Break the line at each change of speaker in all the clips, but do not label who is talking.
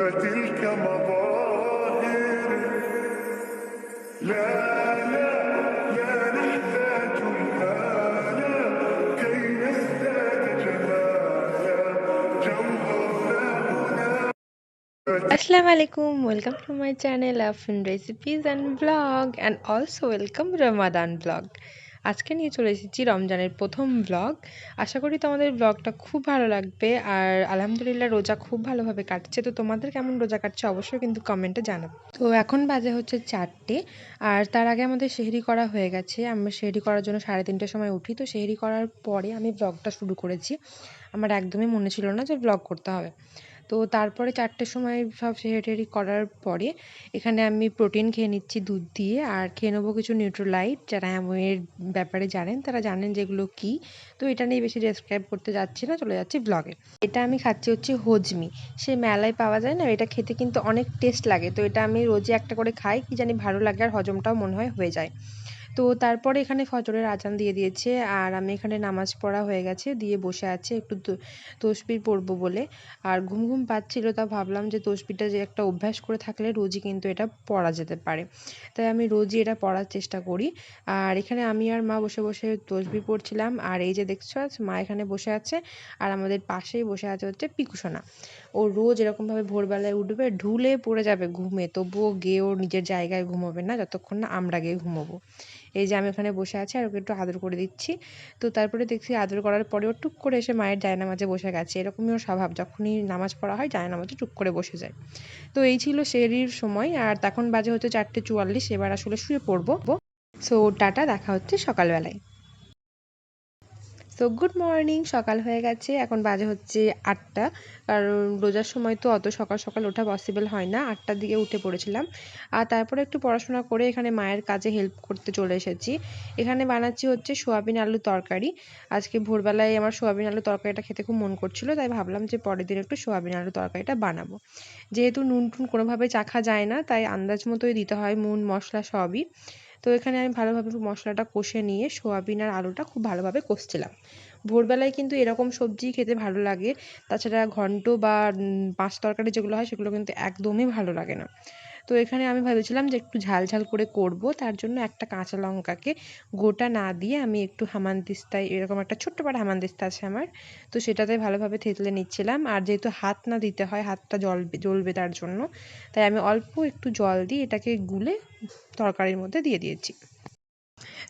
تلك مظاهر لا لا لا نحتاج الآن كي نزداد جمالا جوهرنا هنا
Assalamu alaikum. Welcome to my channel of recipes and vlog and also welcome Ramadan vlog. আজকে নিয়ে চলে এসেছি রমজানের প্রথম ব্লগ আশা করি তোমাদের ব্লগটা খুব ভালো লাগবে আর আলহামদুলিল্লাহ রোজা খুব ভালোভাবে কাটছে। তো তোমাদের কেমন রোজা কাটছে অবশ্যই কিন্তু কমেন্টে জানাব। তো এখন বাজে হচ্ছে চারটে আর তার আগে আমাদের সেহরি করা হয়ে গেছে। আমরা সেহরি করার জন্য সাড়ে তিনটের সময় উঠি। তো সেহরি করার পরে আমি ব্লগটা শুরু করেছি। আমার একদমই মনে ছিল না যে ব্লগ করতে হবে। তো তারপরে চারটের সময় সব সেহেরি টেহেরি করার পরে এখানে আমি প্রোটিন খেয়ে নিচ্ছি দুধ দিয়ে আর খেয়ে নেব কিছু নিউট্রোলাইট যারা অ্যামোয়ের ব্যাপারে জানেন তারা জানেন যেগুলো কী। তো এটা নিয়ে বেশি ডেসক্রাইব করতে যাচ্ছি না, চলে যাচ্ছি ব্লগে এটা আমি খাচ্ছি হচ্ছে হজমি। সে মেলায় পাওয়া যায় না, এটা খেতে কিন্তু অনেক টেস্ট লাগে। তো এটা আমি রোজই একটা করে খাই, কি জানি ভালো লাগে আর হজমটাও মনে হয় হয়ে যায়। তো তারপরে এখানে ফজরের আজান দিয়ে দিয়েছে। আর আমি এখানে নামাজ পড়া হয়ে গেছে, দিয়ে বসে আছে একটু তসবির পড়ব বলে। আর ঘুম ঘুম পাচ্ছিল, তা ভাবলাম যে তসবিটা যে একটা অভ্যাস করে থাকলে রোজই কিন্তু এটা পড়া যেতে পারে। তাই আমি রোজই এটা পড়ার চেষ্টা করি। আর এখানে আমি আর মা বসে বসে তসবি পড়ছিলাম। আর এই যে দেখছ আজ মা এখানে বসে আছে, আর আমাদের পাশেই বসে আছে হচ্ছে পিকুসোনা। ও রোজ এরকমভাবে ভোরবেলায় উঠবে, ঢুলে পড়ে যাবে ঘুমে। তবুও গিয়ে ওর নিজের জায়গায় ঘুমোবে না, যতক্ষণ না আমরা গিয়ে ঘুমোবো। এই যে আমি ওখানে বসে আছি আর ওকে একটু আদর করে দিচ্ছি। তো তারপরে দেখছি আদর করার পরেও টুক করে এসে মায়ের জায়নামাজে বসে গেছে। এরকমই ওর স্বভাব। যখনই নামাজ পড়া হয় জায়নামাজে টুক করে বসে যায়। তো এই ছিল সেরির সময়। আর তখন বাজে হচ্ছে চারটে চুয়াল্লিশ। এবার আসলে শুয়ে পড়ব। সো টাটা, দেখা হচ্ছে সকালবেলায়। তো গুড মর্নিং সকাল হয়ে গেছে। এখন বাজে হচ্ছে আটটা। কারণ রোজার সময় তো অত সকাল সকাল ওঠা পসিবল হয় না। আটটার দিকে উঠে পড়েছিলাম। আর তারপরে একটু পড়াশোনা করে এখানে মায়ের কাজে হেল্প করতে চলে এসেছি। এখানে বানাচ্ছি হচ্ছে সোয়াবিন আলু তরকারি। আজকে ভোরবেলায় আমার সোয়াবিন আলু তরকারিটা খেতে খুব মন করছিল, তাই ভাবলাম যে পরের দিন একটু সোয়াবিন আলু তরকারিটা বানাবো। যেহেতু নুন টুন কোনোভাবে চাখা যায় না, তাই আন্দাজ মতোই দিতে হয় নুন, মশলা সবই। তো এখানে আমি ভালোভাবে মশলাটা কষে নিয়ে সোয়াবিন আর আলুটা খুব ভালোভাবে কষছিলাম। ভোরবেলায় কিন্তু এরকম সবজি খেতে ভালো লাগে। তাছাড়া ঘন্ট বা পাঁচ তরকারি যেগুলো হয় সেগুলো কিন্তু একদমই ভালো লাগে না। তো এখানে আমি ভেবেছিলাম যে একটু ঝাল ঝাল করে করব, তার জন্য একটা কাঁচা লঙ্কাকে গোটা না দিয়ে আমি একটু হামানদিস্তায়, এরকম একটা ছোট্ট পাড়া হামানদিস্তা আছে আমার, তো সেটাতে ভালোভাবে থেতলে নিচ্ছিলাম। আর যেহেতু হাত না দিতে হয়, হাতটা জলবে জ্বলবে তার জন্য, তাই আমি অল্প একটু জল দিয়ে এটাকে গুলে তরকারির মধ্যে দিয়ে দিয়েছি।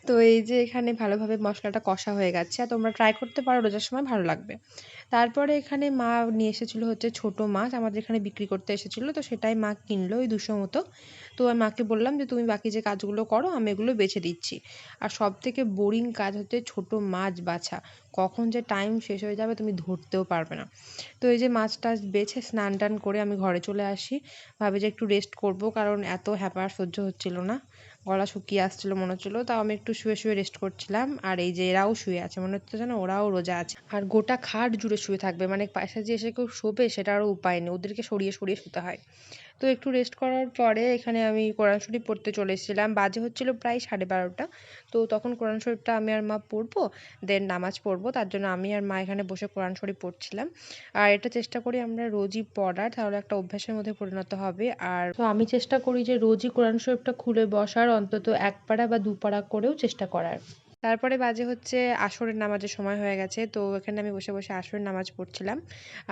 তো এই যে এখানে ভালোভাবে মশলাটা কষা হয়ে গেছে, আর তোমরা ট্রাই করতে পারো, রোজার সময় ভালো লাগবে। তারপরে এখানে মা নিয়ে এসেছিল হচ্ছে ছোট মাছ, আমাদের এখানে বিক্রি করতে এসেছিল, তো সেটাই মা কিনলো ওই দুশো মতো। তো মাকে বললাম যে, তুমি বাকি যে কাজগুলো করো, আমি এগুলো বেছে দিচ্ছি। আর সব থেকে বোরিং কাজ হচ্ছে ছোট মাছ বাছা। কখন যে টাইম শেষ হয়ে যাবে তুমি ধরতেও পারবে না। তো এই যে মাছ টাছ বেছে স্নান টান করে আমি ঘরে চলে আসি। ভাবি যে একটু রেস্ট করব, কারণ এত হ্যাপার সহ্য হচ্ছিল না। গলা শুকিয়ে আসছিল, মনে হচ্ছিল। তাও আমি একটু শুয়ে শুয়ে রেস্ট করছিলাম। আর এই যে এরাও শুয়ে আছে, মনে হচ্ছে যেন ওরাও রোজা আছে। আর গোটা খাট জুড়ে শুয়ে থাকবে মানে পাশে যে এসে কেউ শোবে সেটা আরও উপায় নেই, ওদেরকে সরিয়ে সরিয়ে শুতে হয়। তো একটু রেস্ট করার পরে এখানে আমি কোরআন শরীফ পড়তে চলে এসেছিলাম। বাজে হচ্ছিল প্রায় সাড়ে বারোটা। তো তখন কোরআন শরীফটা আমি আর মা পড়ব দেন নামাজ পড়ব। তার জন্য আমি আর মা এখানে বসে কোরআন শরীফ পড়ছিলাম। আর এটা চেষ্টা করি আমরা রোজই পড়ার, তাহলে একটা অভ্যাসের মধ্যে পরিণত হবে। আর তো আমি চেষ্টা করি যে রোজই কোরআন শরীফটা খুলে বসার, অন্তত এক পাড়া বা দু পাড়া করেও চেষ্টা করার। তারপরে বাজে হচ্ছে আসরের নামাজের সময় হয়ে গেছে, তো এখানে আমি বসে বসে আসরের নামাজ পড়ছিলাম।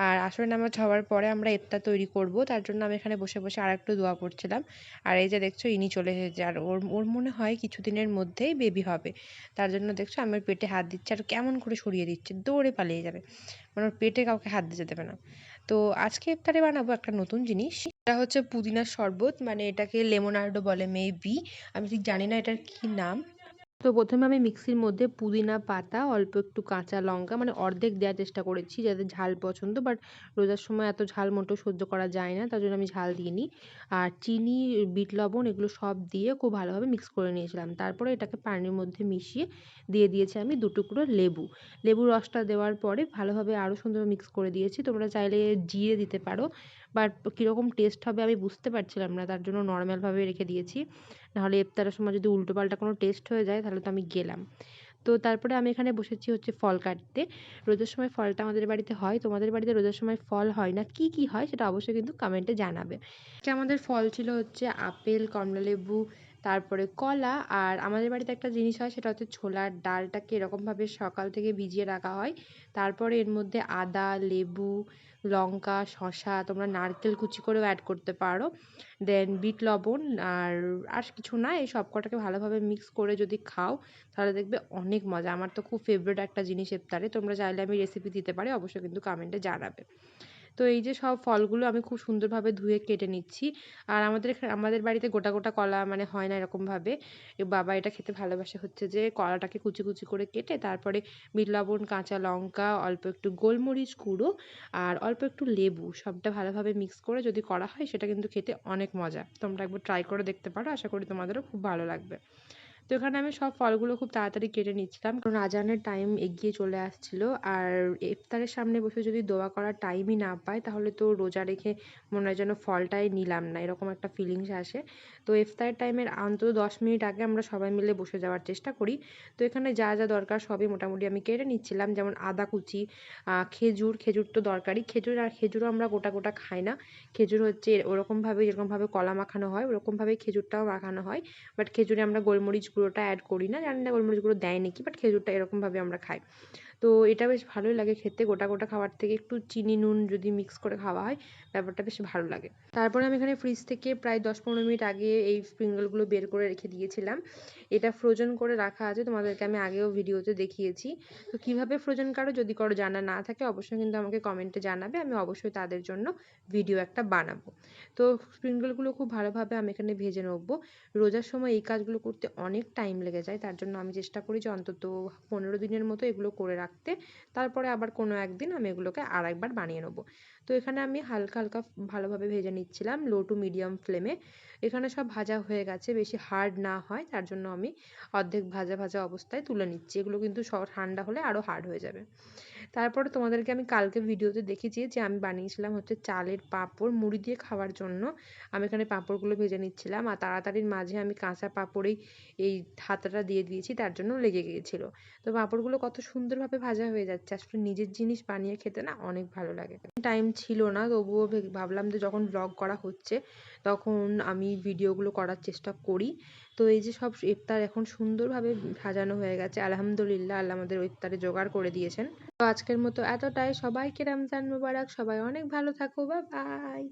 আর আসরের নামাজ হওয়ার পরে আমরা ইফতার তৈরি করব, তার জন্য আমি এখানে বসে বসে আর একটু দোয়া পড়ছিলাম। আর এই যে দেখছ, ইনি চলে এসেছে, আর ওর ওর মনে হয় কিছুদিনের মধ্যেই বেবি হবে। তার জন্য দেখছ আমার পেটে হাত দিচ্ছে, আর কেমন করে সরিয়ে দিচ্ছে, দৌড়ে পালিয়ে যাবে। মানে ওর পেটে কাউকে হাত দিতে দেবে না। তো আজকে ইফতারে বানাবো একটা নতুন জিনিস এটা হচ্ছে পুদিনার শরবত মানে এটাকে লেমোনার্ডো বলে মেবি আমি ঠিক জানি না এটার কি নাম। তো প্রথমে আমি মিক্সির মধ্যে পুদিনা পাতা, অল্প একটু কাঁচা লঙ্কা মানে অর্ধেক দেওয়ার চেষ্টা করেছি যাদের ঝাল পছন্দ বাট রোজার সময় এত ঝাল মোটেও সহ্য করা যায় না, তার জন্য আমি ঝাল দিইনি। আর চিনি, বিট লবণ এগুলো সব দিয়ে খুব ভালোভাবে মিক্স করে নিয়েছিলাম। তারপরে এটাকে পানির মধ্যে মিশিয়ে দিয়ে দিয়েছি আমি দু টুকরো লেবু। লেবুর রসটা দেওয়ার পরে ভালোভাবে আরও সুন্দর মিক্স করে দিয়েছি। তোমরা চাইলে জিরে দিতে পারো বাট কীরকম টেস্ট হবে আমি বুঝতে পারছিলাম না, তার জন্য নর্মালভাবে রেখে দিয়েছি। নাহলে ইফতারের সময় যদি উল্টোপাল্টা কোনো টেস্ট হয়ে যায়, তাহলে তো আমি গেলাম। তো তারপরে আমি এখানে বসেছি হচ্ছে ফল কাটতে। রোজার সময় ফলটা আমাদের বাড়িতে হয়, তোমাদের বাড়িতে রোজার সময় ফল হয় না? কি কি হয় সেটা অবশ্যই কিন্তু কমেন্টে জানাবে। আমাদের ফল ছিল হচ্ছে আপেল, কমলালেবু তারপরে কলা আর আমাদের বাড়িতে একটা জিনিস হয়, সেটা হচ্ছে ছোলার ডালটাকে এরকমভাবে সকাল থেকে ভিজিয়ে রাখা হয়। তারপরে এর মধ্যে আদা, লেবু, লঙ্কা, শসা, তোমরা নারকেল কুচি করেও অ্যাড করতে পারো। দেন বিট লবণ আর আর কিছু না, এই সব কটাকে ভালোভাবে মিক্স করে যদি খাও, তাহলে দেখবে অনেক মজা। আমার তো খুব ফেভারিট একটা জিনিস ইফতারে। তোমরা চাইলে আমি রেসিপি দিতে পারি, অবশ্যই কিন্তু কমেন্টে জানাবে। তো এই যে সব ফলগুলো আমি খুব সুন্দরভাবে ধুয়ে কেটে নিচ্ছি। আর আমাদের আমাদের বাড়িতে গোটা গোটা কলা মানে হয় না এরকমভাবে। বাবা এটা খেতে ভালোবাসে হচ্ছে যে কলাটাকে কুচি কুচি করে কেটে তারপরে বিট লবণ, কাঁচা লঙ্কা, অল্প একটু গোলমরিচ গুঁড়ো আর অল্প একটু লেবু সবটা ভালোভাবে মিক্স করে যদি করা হয় সেটা কিন্তু খেতে অনেক মজা। তোমরা একবার ট্রাই করে দেখতে পারো। আশা করি তোমাদেরও খুব ভালো লাগবে। তো এখানে আমি সব ফলগুলো খুব তাড়াতাড়ি কেটে নিচ্ছিলাম। কারণ আজানের টাইম এগিয়ে চলে আসছিল। আর ইফতারের সামনে বসে যদি দোয়া করার টাইমই না পাই, তাহলে তো রোজা রেখে মনে হয় যেন ফলটাই নিলাম না। এরকম একটা ফিলিংস আসে। তো ইফতারের টাইমের অন্তত দশ মিনিট আগে আমরা সবাই মিলে বসে যাওয়ার চেষ্টা করি। তো এখানে যা যা দরকার সবই মোটামুটি আমি কেটে নিচ্ছিলাম। যেমন আদা কুচি খেজুর খেজুর তো দরকারি খেজুর আর খেজুরও আমরা গোটা গোটা খাই না। খেজুর হচ্ছে ওরকমভাবে, যেরকমভাবে কলা মাখানো হয়, ওরকমভাবেই খেজুরটাও মাখানো হয়। বাট খেজুরে আমরা গোলমরিচ গুঁড়োটা অ্যাড করি না। জানি না গোলমরিচ গুঁড়ো দেয় নাকি বাট খেজুরটা এরকমভাবে আমরা খাই। তো এটা বেশ ভালোই লাগে খেতে। গোটা গোটা খাবার থেকে একটু চিনি, নুন যদি মিক্স করে খাওয়া হয়, ব্যাপারটা বেশ ভালো লাগে। তারপরে আমি এখানে ফ্রিজ থেকে প্রায় দশ পনেরো মিনিট আগে এই স্প্রিং রোলগুলো বের করে রেখে দিয়েছিলাম। এটা ফ্রোজেন করে রাখা আছে, তোমাদেরকে আমি আগেও ভিডিওতে দেখিয়েছি। তো কীভাবে ফ্রোজেন কারও যদি কারও জানা না থাকে, অবশ্যই কিন্তু আমাকে কমেন্টে জানাবে, আমি অবশ্যই তাদের জন্য ভিডিও একটা বানাবো। তো স্প্রিং রোলগুলো খুব ভালোভাবে আমি এখানে ভেজে নেব। রোজার সময় এই কাজগুলো করতে অনেক টাইম লেগে যায়, তার জন্য আমি চেষ্টা করি যে অন্তত পনেরো দিনের মতো এগুলো করে রাখতে তারপরে আবার কোনো একদিন আমি এগুলোকে আর একবার বানিয়ে নেব। তো এখানে আমি হালকা হালকা ভালোভাবে ভেজে নিচ্ছিলাম লো টু মিডিয়াম ফ্লেমে এখানে সব ভাজা হয়ে গেছে, বেশি হার্ড না হয়, তার জন্য আমি অর্ধেক ভাজা ভাজা অবস্থায় তুলে নিচ্ছি। এগুলো কিন্তু সব ঠান্ডা হলে আরও হার্ড হয়ে যাবে। তারপরে তোমাদেরকে আমি কালকে ভিডিওতে দেখেছি যে আমি বানিয়েছিলাম হচ্ছে চালের পাঁপড় মুড়ি দিয়ে খাওয়ার জন্য। আমি এখানে পাঁপড়গুলো ভেজে নিচ্ছিলাম আর তাড়াতাড়ির মাঝে আমি কাঁচা পাঁপড়েই এই হাতাটা দিয়ে দিয়েছি, তার জন্য লেগে গিয়েছিল। তো পাঁপড়গুলো কত সুন্দরভাবে ভাজা হয়ে যাচ্ছে, আসলে নিজের জিনিস বানিয়ে খেতে না অনেক ভালো লাগে। টাইম ছিল না। তবুও ভাবলাম যে যখন ব্লগ করা হচ্ছে, তখন আমি ভিডিওগুলো করার চেষ্টা করি। তো এই যে সব ইফতার এখন সুন্দরভাবে সাজানো হয়ে গেছে। আলহামদুলিল্লাহ, আল্লাহ আমাদের ইফতারে জোগাড় করে দিয়েছেন। তো আজকের মতো এতটাই। সবাইকে রমজান মুবারক। সবাই অনেক ভালো থাকো। বা বাই